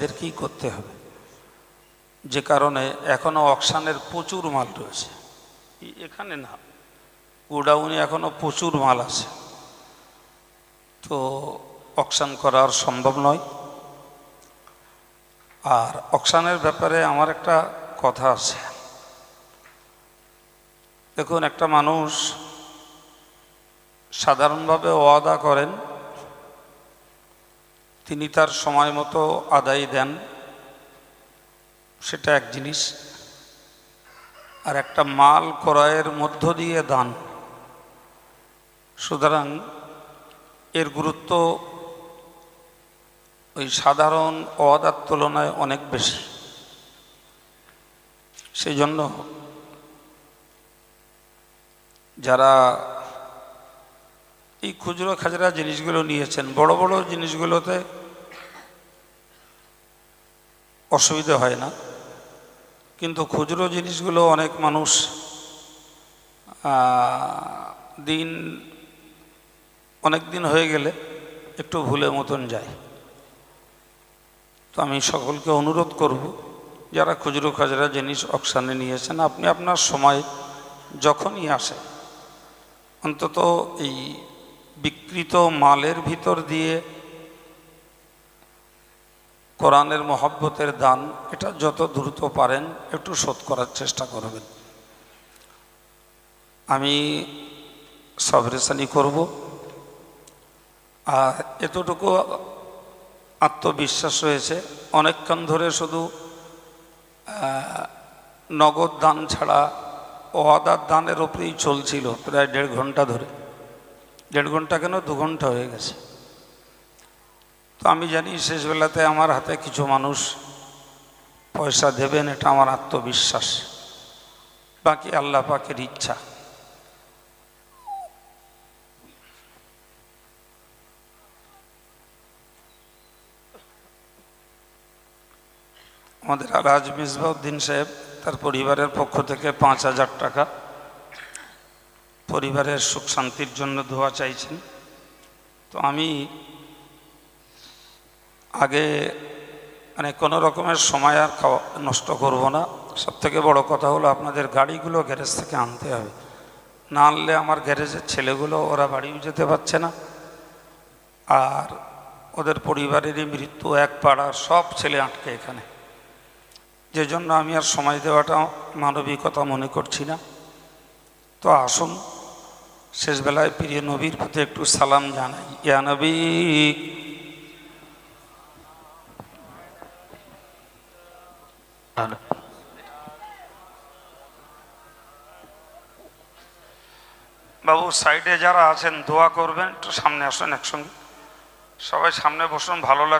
ব্যবসায়ীদেরকেই করতে হবে। যে কারণে এখনও অকশানের প্রচুর মাল রয়েছে। এখানে না, গোডাউনে এখনও প্রচুর মাল আছে। তো অকশান করা আর সম্ভব নয়। আর অকশানের ব্যাপারে আমার একটা কথা আছে। দেখুন, একটা মানুষ সাধারণভাবে ওয়াদা করেন তিনি তার সময় মতো আদায় দেন। সেটা এক জিনিস। আর একটা মাল ক্রয়ের মধ্য দিয়ে দান। সুতরাং এর গুরুত্ব ওই সাধারণ ওয়াদার তুলনায় অনেক বেশি। সেই জন্য যারা এই খুচরো খাজরা জিনিসগুলো নিয়েছেন, বড় বড় জিনিসগুলোতে অসুবিধা হয় না। কিন্তু খুচরো জিনিসগুলো অনেক মানুষ দিন, অনেক দিন হয়ে গেলে একটু ভুলে মতন যায়। তো আমি সকলকে অনুরোধ করব, যারা খুচরো খাজরা জিনিস অকশানে নিয়েছেন, আপনি আপনার সময় যখনই আসে, অন্তত এই বিকৃত মালের ভিতর দিয়ে কোরআনের মহব্বতের দান, এটা যত দ্রুত পারেন একটু শোধ করার চেষ্টা করবেন। আমি সবরেশানি করব। আর এতটুকু আত্মবিশ্বাস রয়েছে অনেকক্ষণ ধরে শুধু নগদ দান ছাড়া ওয়াদার দানের ওপরেই চলছিল প্রায় দেড় ঘণ্টা ধরে। দেড় ঘণ্টা কেন? দু ঘণ্টা হয়ে গেছে। তো আমি জানি শেষবেলাতে আমার হাতে কিছু মানুষ পয়সা দেবেন, এটা আমার আত্মবিশ্বাস। বাকি আল্লাহ পাকের ইচ্ছা। আমাদের আলহাজ মিসবাউদ্দিন সাহেব তার পরিবারের পক্ষ থেকে পাঁচ হাজার টাকা পরিবারের সুখ শান্তির জন্য ধোয়া চাইছেন। তো আমি আগে মানে কোনো রকমের সময় আর খাওয়া নষ্ট করব না। সব থেকে বড় কথা হলো আপনাদের গাড়িগুলো গ্যারেজ থেকে আনতে হবে। না আনলে আমার গ্যারেজের ছেলেগুলো ওরা বাড়িও যেতে পারছে না। আর ওদের পরিবারেরই মৃত্যু এক পাড়ার সব ছেলে আটকে এখানে। যে জন্য আমি আর সময় দেওয়াটা মানবিকতা মনে করছি না। তো আসুন, শেষবেলায় প্রিয় নবীর প্রতি একটু সালাম জানাই। ইয়া নবী বাবু, সাইডে যারা আছেন, দোয়া করবেন, একটু সামনে আসুন একসঙ্গে। সবাই সামনে বসুন, ভালো লাগে